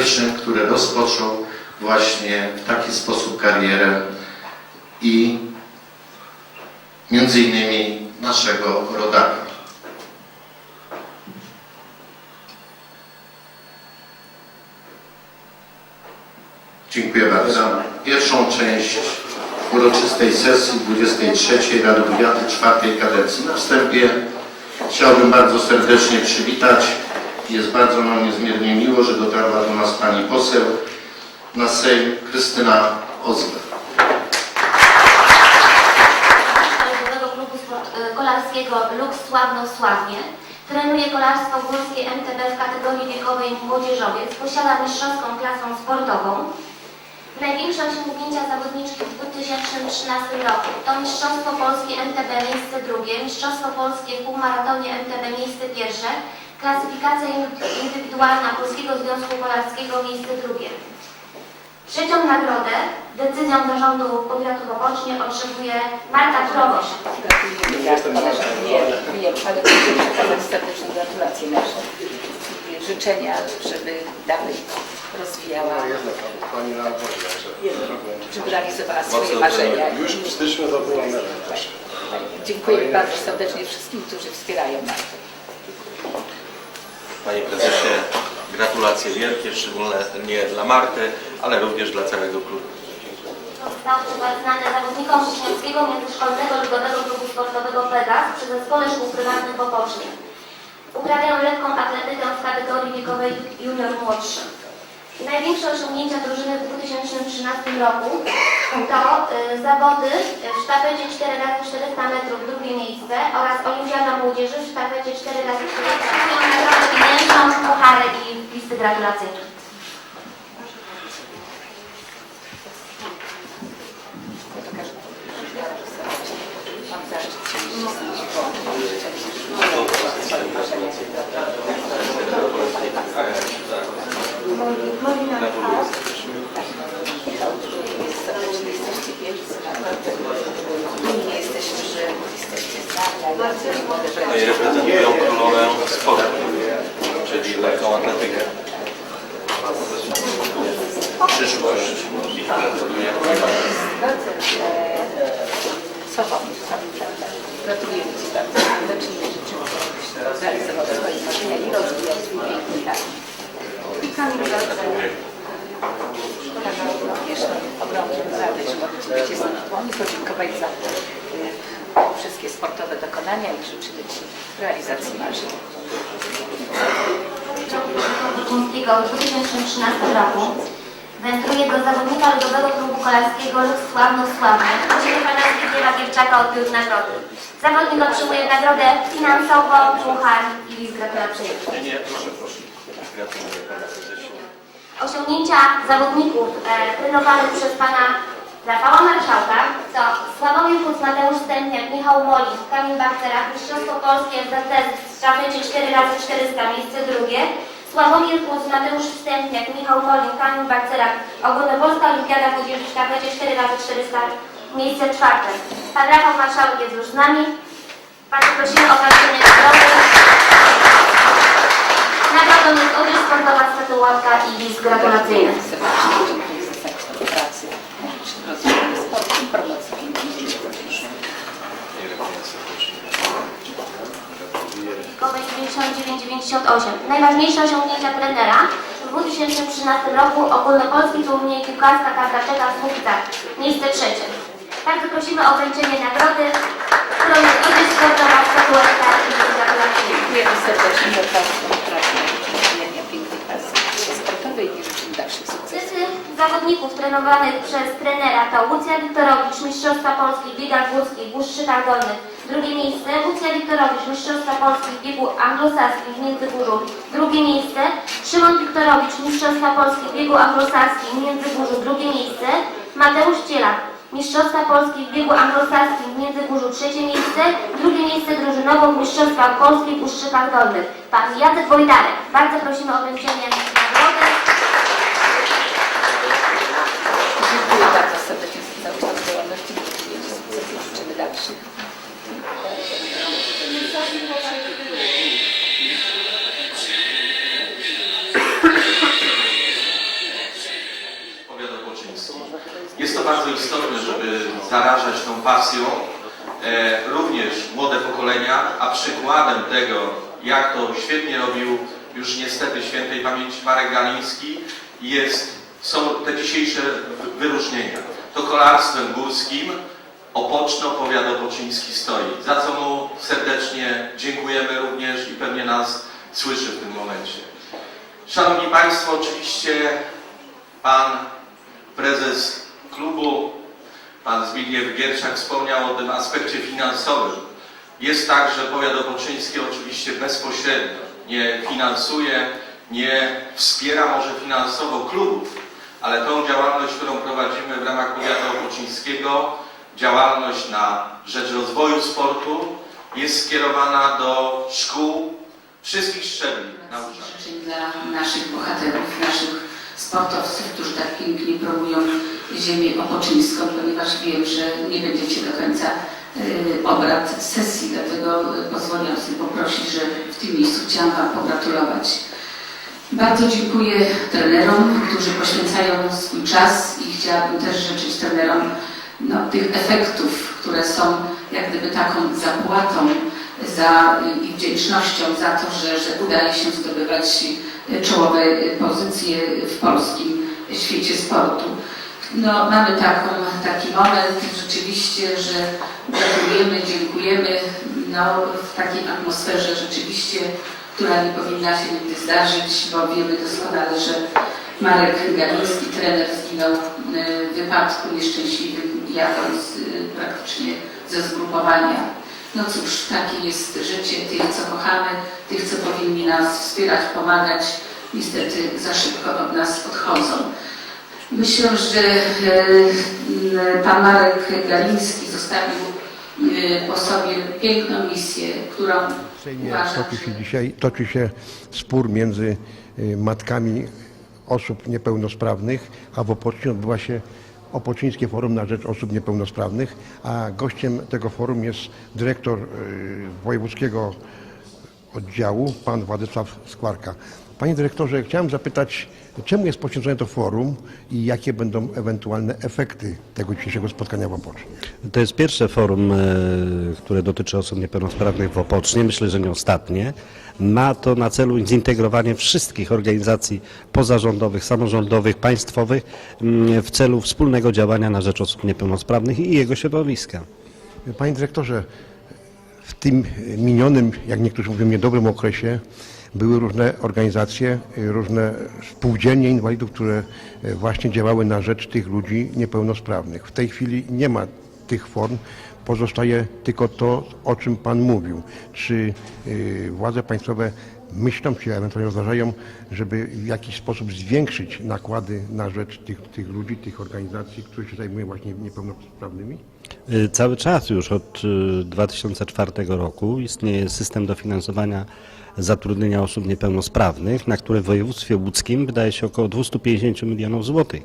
pierwszym, który rozpoczął właśnie w taki sposób karierę i między innymi naszego rodaka. Dziękuję bardzo. Pierwszą część uroczystej sesji 23 Rady Powiatu czwartej kadencji. Na wstępie chciałbym bardzo serdecznie przywitać. Jest bardzo nam niezmiernie miło, że dotarła do nas Pani poseł na Sejm Krystyna. Narodowego Klubu Kolarskiego Lux Sławno Sławnie. Trenuje kolarstwo górskie MTB w kategorii wiekowej młodzieżowiec. Posiada mistrzowską klasą sportową. Największe osiągnięcia zawodniczki w 2013 roku to Mistrzostwo Polskie MTB miejsce drugie, Mistrzostwo Polskie w półmaratonie MTB miejsce pierwsze, klasyfikacja indywidualna Polskiego Związku Kolarskiego miejsce drugie. Trzecią nagrodę decyzją zarządu powiatu Pobocznie otrzymuje Marta nie, ale chcę przekazać serdeczne gratulacje nasze. Życzenia, żeby dalej rozwijała, Pani na odwodzie, żeby realizowała swoje marzenia. Już w styczniu to było medal też. Dziękuję bardzo serdecznie wszystkim, którzy wspierają nas. Panie prezesie, gratulacje wielkie, szczególnie nie dla Marty, ale również dla całego klubu. Został przyznany zawodnikom uczniowskiego międzyszkolnego ludowego klubu sportowego Pegas przy Zespole Szkół Prywatnych w Opocznie. Uprawiał lekką atletykę w kategorii wiekowej junior młodszy. Największe osiągnięcia drużyny w 2013 roku to y, zawody w sztafecie 4x400 metrów drugie miejsce oraz Olimpiada Młodzieży w sztafecie 4x400 nagrodę pieniężną, puchary i listy gratulacyjne. Ja to wielcy, naprawdę. Dumni jesteśmy, że jesteście No i reprezentują królowę sportu, czyli lekką atletykę. Przyszłość i gratuluję. Gratulujemy Ci bardzo serdecznie żebyś realizował swoje marzenia i rozwijał swój piękny talent. Szkoda również ogromnie radość, że mogę Ci i podziękować za wszystkie sportowe dokonania i życzymy Ci realizacji marzeń. Wojciechowskiego w 2013 roku wędruje do zawodnika Ludowego Klubu Kolarskiego Sławno Sławny. Prosimy pana Zbigniewa Gierczaka odbiór nagrody. Zawodnik otrzymuje nagrodę finansową, puchar i list gratulacyjny. Nie, nie, proszę, proszę. Gratuluję prezesie. Osiągnięcia zawodników e, przez pana Rafała Marszałka to Sławomir Kuc, Mateusz Stępniak, Michał Molin, Kamil Bakcera, Mistrzostwo Polskie SZT w sztafecie 4x400, miejsce drugie. Sławomir Kuc, Mateusz Stępniak, Michał Molin, Kamil Bakcera, Ogólnopolska Olimpiada Młodzieży w sztafecie 4x400, miejsce czwarte. Pan Rafał Marszałek jest już z nami. Bardzo prosimy o wręczenie nagrody. Nagrodą jest odzież sportowa, statuetka i list gratulacyjny. Serdecznie dziękuję za Państwa pracy na rzecz rozwoju sportu i promocji pięknej dzieci. Nie wiem, panie serdecznie. Wiekowej 99-98. Najważniejsze osiągnięcia trenera w 2013 roku ogólnopolski turniej piłkarska Targaczeka w Słupcach. Miejsce trzecie. Bardzo prosimy o wręczenie nagrody, którą jest sportowa, statuetka i list gratulacyjny. Dziękujemy serdecznie za Państwa pracę na rzecz rozwijania pięknej pasji sportowej i życzymy dalszych sukcesów. Listy zawodników trenowanych przez trenera to Łucja Wiktorowicz, Mistrzostwa Polski w biegach górskich w. Drugie miejsce Łucja Wiktorowicz, Mistrzostwa Polski w biegu anglosaskim w Międzygórzu. Drugie miejsce Szymon Wiktorowicz, Mistrzostwa Polski w biegu anglosaskim w Międzygórzu. Drugie miejsce Mateusz Cielak, Mistrzostwa Polski w biegu anglosaskim w Międzygórzu. Trzecie miejsce. Drugie miejsce drużynowo w Mistrzostwach Polski w Łuszczykach Dolnych. Pan Jacek Wojdarek. Bardzo prosimy o wręczenie pasją, e, również młode pokolenia, a przykładem tego, jak to świetnie robił już niestety świętej pamięci Marek Galiński, jest, są te dzisiejsze wy- wyróżnienia. To kolarstwem górskim Opoczno Powiat Opoczyński stoi, za co mu serdecznie dziękujemy również i pewnie nas słyszy w tym momencie. Szanowni Państwo, oczywiście Pan prezes klubu, Pan Zbigniew Gierczak wspomniał o tym aspekcie finansowym. Jest tak, że powiat opoczyński oczywiście bezpośrednio nie finansuje, nie wspiera może finansowo klubów, ale tą działalność, którą prowadzimy w ramach powiatu opoczyńskiego, działalność na rzecz rozwoju sportu, jest skierowana do szkół wszystkich szczebli nauczania. dla naszych bohaterów, naszych sportowców, którzy tak pięknie promują ziemię opoczyńską, ponieważ wiem, że nie będziecie do końca y, obrad sesji, dlatego y, pozwolę sobie poprosić, że w tym miejscu chciałam Wam pogratulować. Bardzo dziękuję trenerom, którzy poświęcają swój czas i chciałabym też życzyć trenerom no, tych efektów, które są jak gdyby taką zapłatą za, i wdzięcznością za to, że, że udaje się zdobywać czołowe pozycje w polskim świecie sportu. No, mamy taką, taki moment rzeczywiście, że gratulujemy, dziękujemy no, w takiej atmosferze rzeczywiście, która nie powinna się nigdy zdarzyć, bo wiemy doskonale, że Marek Galiński, trener, zginął w wypadku nieszczęśliwym, jadąc y, praktycznie ze zgrupowania. No cóż, takie jest życie tych, co kochamy, tych, co powinni nas wspierać, pomagać, niestety za szybko od nas odchodzą. Myślę, że e, pan Marek Galiński zostawił e, po sobie piękną misję, którą Sejmie toczy się dzisiaj toczy się spór między y, matkami osób niepełnosprawnych, a w Opocinie odbywa się Opoczyńskie Forum na Rzecz Osób Niepełnosprawnych, a gościem tego forum jest dyrektor y, wojewódzkiego oddziału, pan Władysław Skwarka. Panie dyrektorze, chciałem zapytać, czemu jest poświęcone to forum i jakie będą ewentualne efekty tego dzisiejszego spotkania w Opocznie? To jest pierwsze forum, e, które dotyczy osób niepełnosprawnych w Opocznie, myślę, że nie ostatnie. Ma to na celu zintegrowanie wszystkich organizacji pozarządowych, samorządowych, państwowych mm, w celu wspólnego działania na rzecz osób niepełnosprawnych i jego środowiska. Panie dyrektorze, w tym minionym, jak niektórzy mówią, niedobrym okresie były różne organizacje, y, różne spółdzielnie inwalidów, które y, właśnie działały na rzecz tych ludzi niepełnosprawnych. W tej chwili nie ma tych form, pozostaje tylko to, o czym Pan mówił. Czy y, władze państwowe myślą czy ewentualnie rozważają, żeby w jakiś sposób zwiększyć nakłady na rzecz tych, tych ludzi, tych organizacji, które się zajmują właśnie niepełnosprawnymi? Y, Cały czas już od y, 2004 roku istnieje system dofinansowania zatrudnienia osób niepełnosprawnych, na które w województwie łódzkim wydaje się około 250 milionów złotych.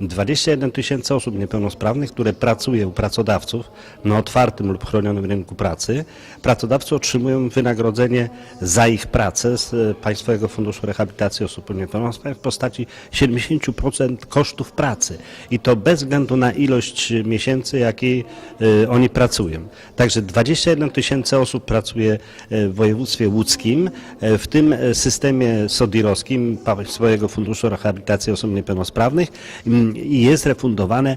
21 tysięcy osób niepełnosprawnych, które pracuje u pracodawców na otwartym lub chronionym rynku pracy. Pracodawcy otrzymują wynagrodzenie za ich pracę z e, Państwowego Funduszu Rehabilitacji Osób Niepełnosprawnych w postaci 70% kosztów pracy. I to bez względu na ilość miesięcy, jakiej e, oni pracują. Także 21 tysięcy osób pracuje e, w województwie łódzkim, e, w tym e, systemie sodirowskim Państwowego Funduszu Rehabilitacji Osób Niepełnosprawnych i jest refundowane e,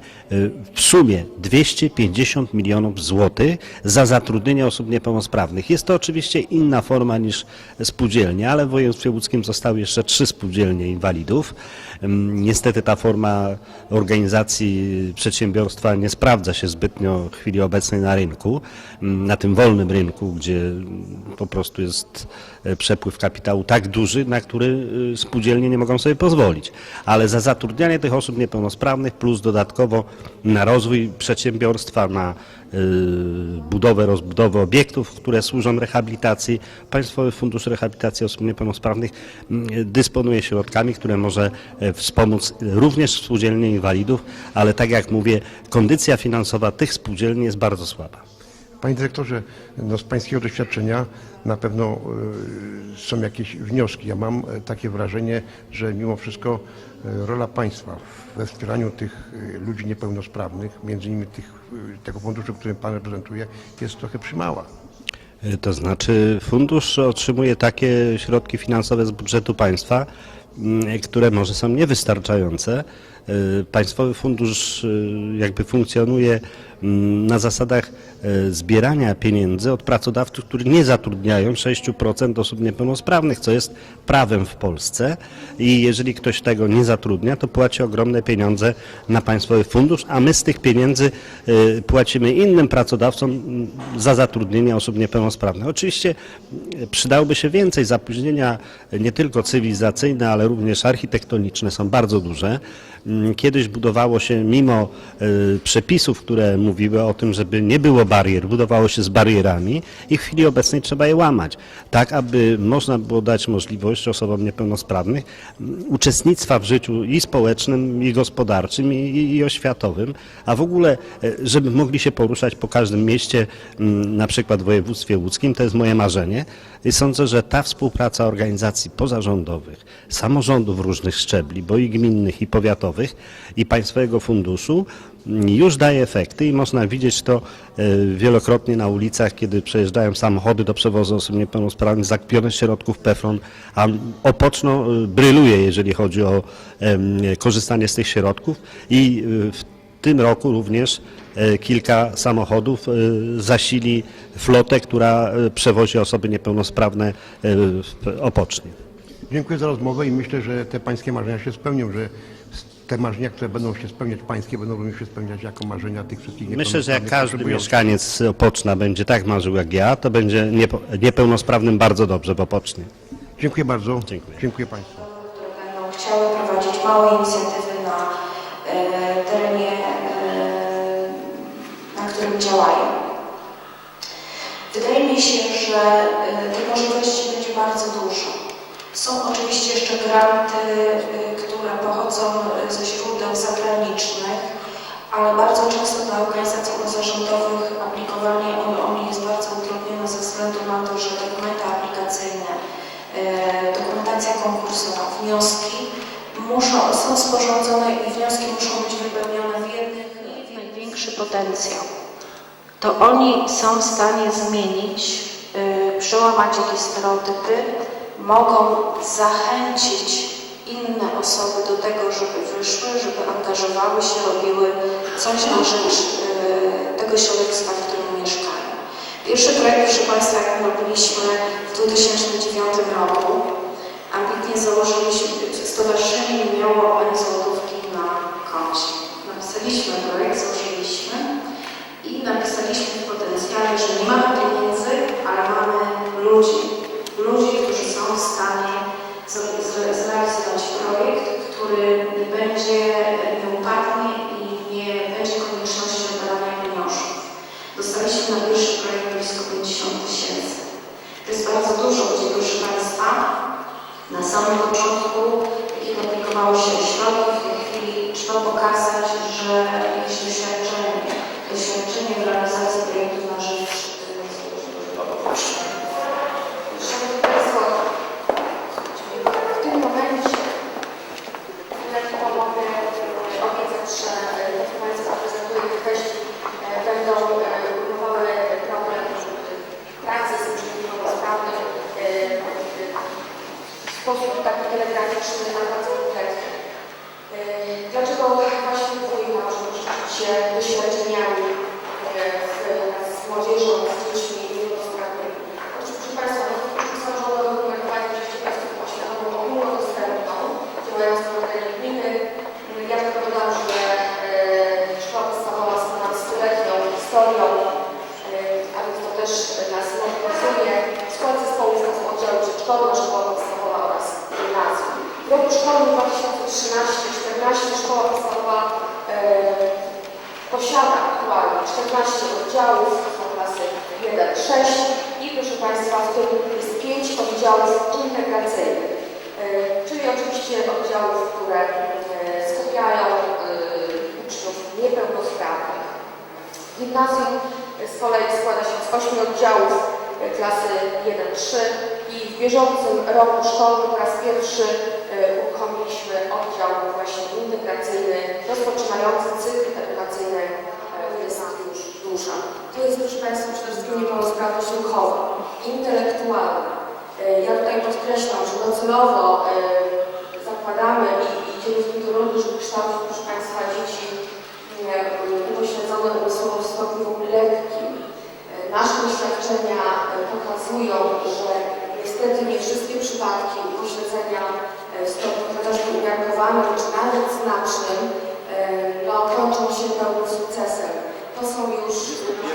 w sumie 250 milionów złotych za zatrudnienie osób niepełnosprawnych. Jest to oczywiście inna forma niż spółdzielnie, ale w województwie łódzkim zostały jeszcze trzy spółdzielnie inwalidów. Niestety ta forma organizacji przedsiębiorstwa nie sprawdza się zbytnio w chwili obecnej na rynku, na tym wolnym rynku, gdzie po prostu jest e, przepływ kapitału tak duży, na który y, spółdzielnie nie mogą sobie pozwolić. Ale za zatrudnianie tych osób niepełnosprawnych plus dodatkowo na rozwój przedsiębiorstwa, na y, budowę, rozbudowę obiektów, które służą rehabilitacji, Państwowy Fundusz Rehabilitacji Osób Niepełnosprawnych mm, dysponuje środkami, które może e, wspomóc również spółdzielnie inwalidów, ale tak jak mówię, kondycja finansowa tych spółdzielni jest bardzo słaba. Panie dyrektorze, no z pańskiego doświadczenia na pewno y, są jakieś wnioski. Ja mam e, takie wrażenie, że mimo wszystko e, rola państwa we wspieraniu tych y, ludzi niepełnosprawnych, między innymi tych, y, tego funduszu, który pan reprezentuje, jest trochę przymała. E, To znaczy fundusz otrzymuje takie środki finansowe z budżetu państwa, które może są niewystarczające. E, Państwowy fundusz e, jakby funkcjonuje mm, na zasadach e, zbierania pieniędzy od pracodawców, którzy nie zatrudniają 6% osób niepełnosprawnych, co jest prawem w Polsce i jeżeli ktoś tego nie zatrudnia, to płaci ogromne pieniądze na państwowy fundusz, a my z tych pieniędzy płacimy innym pracodawcom mm, za zatrudnienie osób niepełnosprawnych. Oczywiście przydałoby się więcej zapóźnienia, nie tylko cywilizacyjne, ale również architektoniczne są bardzo duże. Mm, Kiedyś budowało się mimo e, przepisów, które mówiły o tym, żeby nie było barier, budowało się z barierami i w chwili obecnej trzeba je łamać, tak aby można było dać możliwość osobom niepełnosprawnych mm, uczestnictwa w życiu i społecznym, i gospodarczym, i, i, oświatowym, a w ogóle, e, żeby mogli się poruszać po każdym mieście, mm, na przykład w województwie łódzkim, to jest moje marzenie. I sądzę, że ta współpraca organizacji pozarządowych, samorządów różnych szczebli, bo i gminnych, i powiatowych, i państwowego funduszu już daje efekty i można widzieć to e, wielokrotnie na ulicach, kiedy przejeżdżają samochody do przewozu osób niepełnosprawnych, zakpione środków PEFRON, a Opoczno e, bryluje, jeżeli chodzi o korzystanie z tych środków i e, w tym roku również kilka samochodów zasili flotę, która przewozi osoby niepełnosprawne Opocznie. Dziękuję za rozmowę i myślę, że te pańskie marzenia się spełnią, że te marzenia, które będą się spełniać pańskie, będą również się spełniać jako marzenia tych wszystkich Myślę, że jak każdy mieszkaniec Opoczna będzie tak marzył jak ja, to będzie niepo- niepełnosprawnym bardzo dobrze w Opocznie. Dziękuję bardzo. Dziękuję. Dziękuję państwu. które będą chciały prowadzić małe inicjatywy na e, terenie, e, na którym działają. Wydaje mi się, że e, tych możliwości będzie bardzo dużo. Są oczywiście jeszcze granty, e, które pochodzą e, ze źródeł zagranicznych, ale bardzo często dla organizacji pozarządowych aplikowanie o, nie jest bardzo utrudnione ze względu na to, że dokumenty aplikacyjne e, dokumentacja konkursowa, wnioski muszą, są sporządzone i wnioski muszą być wypełnione w jednych największy potencjał. To oni są w stanie zmienić, y, przełamać jakieś stereotypy, mogą zachęcić inne osoby do tego, żeby wyszły, żeby angażowały się, robiły coś na rzecz y, tego środowiska, w którym mieszkają. Pierwszy projekt, proszę Państwa, jak robiliśmy w 2009 roku, ambitnie założyliśmy, stowarzyszenie nie miało ani złotówki na koncie. Napisaliśmy projekt, złożyliśmy i napisaliśmy w potencjale, że nie mamy pieniędzy, ale mamy. Ludzi, którzy są w stanie zre- zre- zrealizować projekt, który będzie nieupadnie i nie będzie konieczności oddania pieniążków. Dostaliśmy na pierwszy projekt blisko 50 tysięcy. To jest bardzo dużo, gdzie proszę Państwa, na samym początku, jakich aplikowało się środków, w tej chwili trzeba pokazać, że jakieś doświadczenie, doświadczenie w realizacji projektów na rzecz y, Szanowni Państwo, w tym momencie lekko mogę e, obiecać, że e, jak Państwa prezentuję w kwestii e, będą e, ujmowały problem e, pracy z ludźmi niepełnosprawnych e, w sposób taki E, Dlaczego właśnie może podzielić się doświadczeniami e, z młodzieżą, z dziećmi niepełnosprawnymi? Otóż proszę Państwa, no, samorządowe numer 2, żeście Państwo posiadają ogólnodostępną, działającą na terenie gminy. Ja zakładam, że e, szkoła podstawowa z ponad 100-letnią historią, e, a więc to też nas mobilizuje. Skład zespołu z oddziału przedszkolna, szkoła podstawowa oraz gimnazjum. W roku szkolnym 2013-2014 szkoła podstawowa e, posiada aktualnie 14 oddziałów, są klasy 1-6 i proszę Państwa, w tym jest 5 oddziałów integracyjnych, e, czyli oczywiście oddziałów, które e, skupiają e, uczniów niepełnosprawnych. Gimnazjum z kolei składa się z ośmiu oddziałów e, klasy 1-3 i w bieżącym roku szkolnym po raz pierwszy e, uruchomiliśmy oddział właśnie integracyjny, rozpoczynający cykl edukacyjny e, jest już duża. To jest, proszę Niepełnosprawność ruchowa, intelektualna. E, Ja tutaj podkreślam, że docelowo e, zakładamy i idziemy w tym kierunku, żeby kształcić, proszę Państwa, dzieci e, upośledzone umysłowo w stopniu lekkim. Nasze doświadczenia pokazują, że niestety nie wszystkie przypadki upośledzenia w stopniu chociażby umiarkowanym czy nawet znacznym no, kończą się pełnym sukcesem. To są już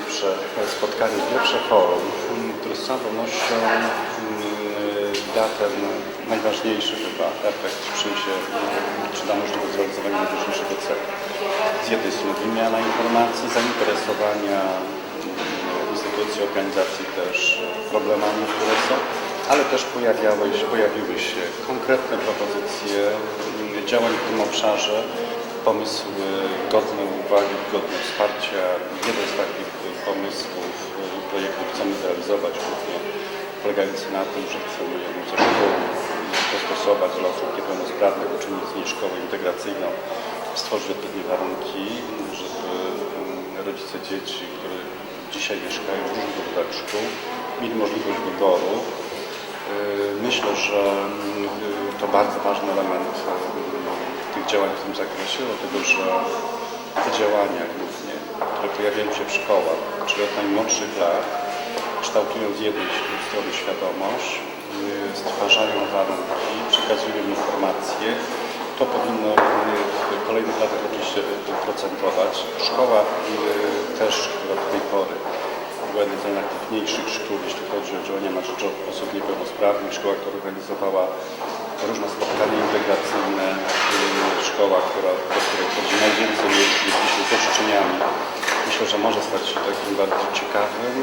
Pierwsze spotkanie, pierwsze forum, które z całą pewnością da ten najważniejszy chyba efekt, przyniesie, m, czy da możliwość zrealizowania najważniejszego celu. Z jednej strony wymiana informacji, zainteresowania m, instytucji, organizacji też problemami, które są, ale też pojawiały się, pojawiły się konkretne propozycje m, działań w tym obszarze, pomysły godne uwagi, godne wsparcia. Jeden z takich pomysłów y, projektu chcemy zrealizować głównie polegający na tym, że chcemy ze szkół dostosować dla osób niepełnosprawnych, uczynić z niej szkołę integracyjną, stworzyć odpowiednie warunki, żeby rodzice dzieci, które dzisiaj mieszkają w różnych grupach szkół, mieli możliwość wyboru. Myślę, że to bardzo ważny element y, tych działań w tym zakresie, dlatego że te działania głównie, które pojawiają się w szkołach, czyli od najmłodszych lat, kształtują z jednej strony świadomość, y, stwarzają warunki, przekazują informacje. To powinno y, w kolejnych latach oczywiście procentować. Szkoła y, też do tej pory była jedną z najaktywniejszych szkół, jeśli chodzi o działania na rzecz osób niepełnosprawnych. Szkoła, która organizowała różne spotkania integracyjne. Szkoła, która, do której chodzi najwięcej ze szczeniami. Myślę, że może stać się takim bardzo ciekawym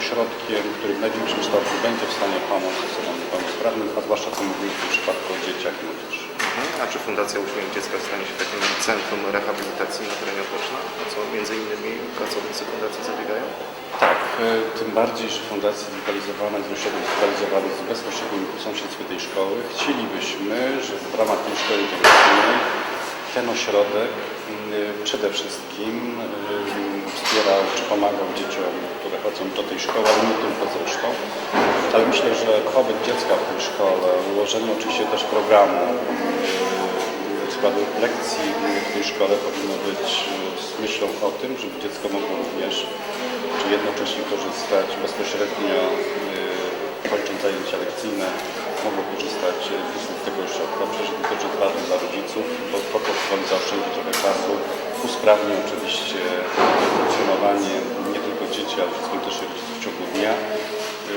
ośrodkiem, który w największym stopniu będzie w stanie pomóc osobom niepełnosprawnym, a zwłaszcza co mówimy w tym przypadku o dzieciach i młodzieży. Mhm. A czy Fundacja Uśmiech Dziecka stanie się takim centrum rehabilitacji na terenie Opoczna? O co między innymi pracownicy Fundacji zabiegają? Y, tym bardziej, że fundacja zlokalizowana jest ośrodek zlokalizowany w bezpośrednim sąsiedztwie tej szkoły. Chcielibyśmy, że w ramach tej szkoły integracyjnej ten ośrodek y, przede wszystkim y, wspierał czy pomagał dzieciom, które chodzą do tej szkoły, ale nie tylko zresztą. Ale myślę, że pobyt dziecka w tej szkole, ułożenie oczywiście też programu, składu lekcji w tej szkole powinno być y, z myślą o tym, żeby dziecko mogło również czy jednocześnie korzystać bezpośrednio, y, kończąc zajęcia lekcyjne, mogło korzystać y, z tego ośrodka. Przecież to jest ważne dla rodziców, bo po to trochę czasu, usprawni oczywiście funkcjonowanie nie tylko dzieci, ale wszystkim też rodziców w ciągu dnia,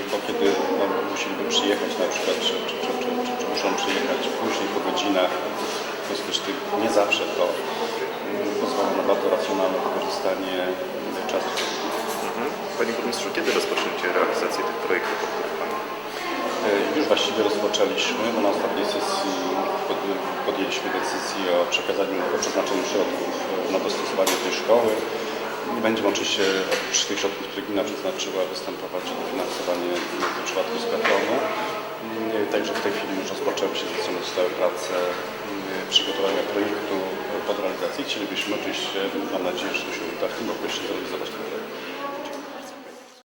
bo kiedy no, musieliby przyjechać na przykład, czy, czy, czy, czy, czy muszą przyjechać później po godzinach, tym nie zawsze to y, pozwala na bardzo racjonalne wykorzystanie czasu. Mhm. Panie Burmistrzu, kiedy rozpoczniecie realizację tych projektów, o których Pan Y, Już właściwie rozpoczęliśmy, bo na ostatniej sesji pod- podjęliśmy decyzję o przekazaniu, o przeznaczeniu środków y, na dostosowanie tej szkoły. Będziemy oczywiście oprócz tych środków, które gmina przeznaczyła, występować o dofinansowanie w przypadku z Katronu. Y, Także w tej chwili już rozpoczęły się zlecone zostały prace przygotowania projektu pod realizację. Chcielibyśmy oczywiście, mam nadzieję, że to się uda w tym jeszcze zrealizować ten.